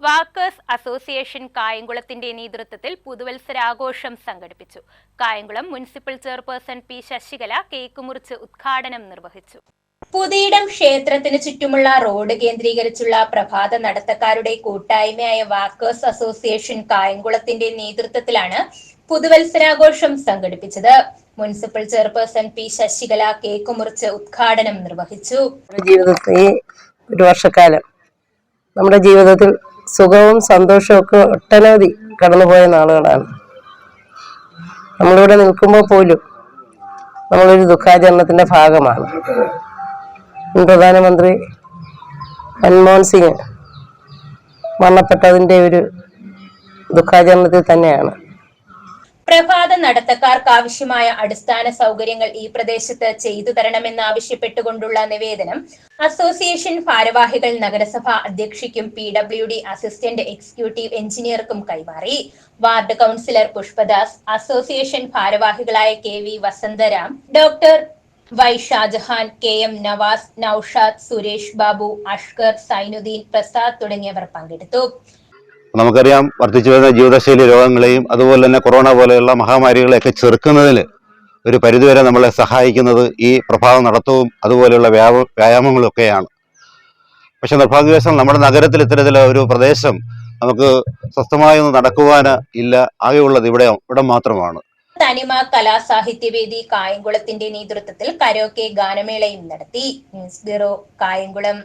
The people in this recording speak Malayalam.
വാക്കേഴ്സ് അസോസിയേഷൻ കായംകുളത്തിന്റെ നേതൃത്വത്തിൽ പുതുവത്സരാഘോഷം സംഘടിപ്പിച്ചു. Kayamkulam municipal chairperson P Sasikala cake മുറിച്ച് ഉദ്ഘാടനം നിർവഹിച്ചു. പുതിയിടം ക്ഷേത്രത്തിന് ചുറ്റുമുള്ള റോഡ് കേന്ദ്രീകരിച്ചുള്ള പ്രഭാത നടത്തക്കാരുടെ കൂട്ടായ്മയായ വാക്കേഴ്സ് അസോസിയേഷൻ കായംകുളത്തിന്റെ നേതൃത്വത്തിലാണ് പുതുവത്സരാഘോഷം സംഘടിപ്പിച്ചത്. Municipal chairperson P Sasikala cake മുറിച്ച് ഉദ്ഘാടനം നിർവഹിച്ചു. നമ്മുടെ ജീവിതത്തിൽ ഒരു വർഷക്കാലം നമ്മുടെ ജീവിതത്തിൽ സുഖവും സന്തോഷവും ഒക്കെ ഒട്ടനവധി കടന്നുപോയ നാളുകളാണ്. നമ്മളിവിടെ നിൽക്കുമ്പോൾ പോലും നമ്മളൊരു ദുഃഖാചരണത്തിന്റെ ഭാഗമാണ്. പ്രധാനമന്ത്രി മൻമോഹൻ സിംഗ് മരണപ്പെട്ടതിന്റെ ഒരു ദുഃഖാചരണത്തിൽ തന്നെയാണ്. പ്രഭാത നടത്തക്കാർക്ക് ആവശ്യമായ അടിസ്ഥാന സൗകര്യങ്ങൾ ഈ പ്രദേശത്ത് ചെയ്തു തരണമെന്നാവശ്യപ്പെട്ടുകൊണ്ടുള്ള നിവേദനം അസോസിയേഷൻ ഭാരവാഹികൾ നഗരസഭ അധ്യക്ഷയ്ക്കും P W D assistant executive എഞ്ചിനീയർക്കും കൈമാറി. വാർഡ് കൗൺസിലർ പുഷ്പദാസ് അസോസിയേഷൻ ഭാരവാഹികളായ K V Vasantharam doctor Y Shajahan K M Navas Noushad Suresh Babu Ashkar Sainuddin Prasad തുടങ്ങിയവർ പങ്കെടുത്തു. നമുക്കറിയാം വർദ്ധിച്ചു വരുന്ന ജീവിതശൈലി രോഗങ്ങളെയും അതുപോലെ തന്നെ കൊറോണ പോലെയുള്ള മഹാമാരികളെയൊക്കെ ചെറുക്കുന്നതിൽ ഒരു പരിധിവരെ നമ്മളെ സഹായിക്കുന്നത് ഈ പ്രഭാത നടത്തവും അതുപോലെയുള്ള വ്യായാമ വ്യായാമങ്ങളും ഒക്കെയാണ് പക്ഷെ നിർഭാഗ്യവശാൽ നമ്മുടെ നഗരത്തിൽ ഇത്തരത്തിലുള്ള ഒരു പ്രദേശം നമുക്ക് സ്വസ്ഥമായി ഒന്ന് നടക്കുവാൻ ഇല്ല ആകെയുള്ളത് ഇവിടെ ഇവിടെ മാത്രമാണ്. തനിമ കലാസാഹിത്യവേദി കായംകുളത്തിന്റെ നേതൃത്വത്തിൽ കരോക്കെ ഗാനമേളയും നടത്തി. News bureau Kayamkulam.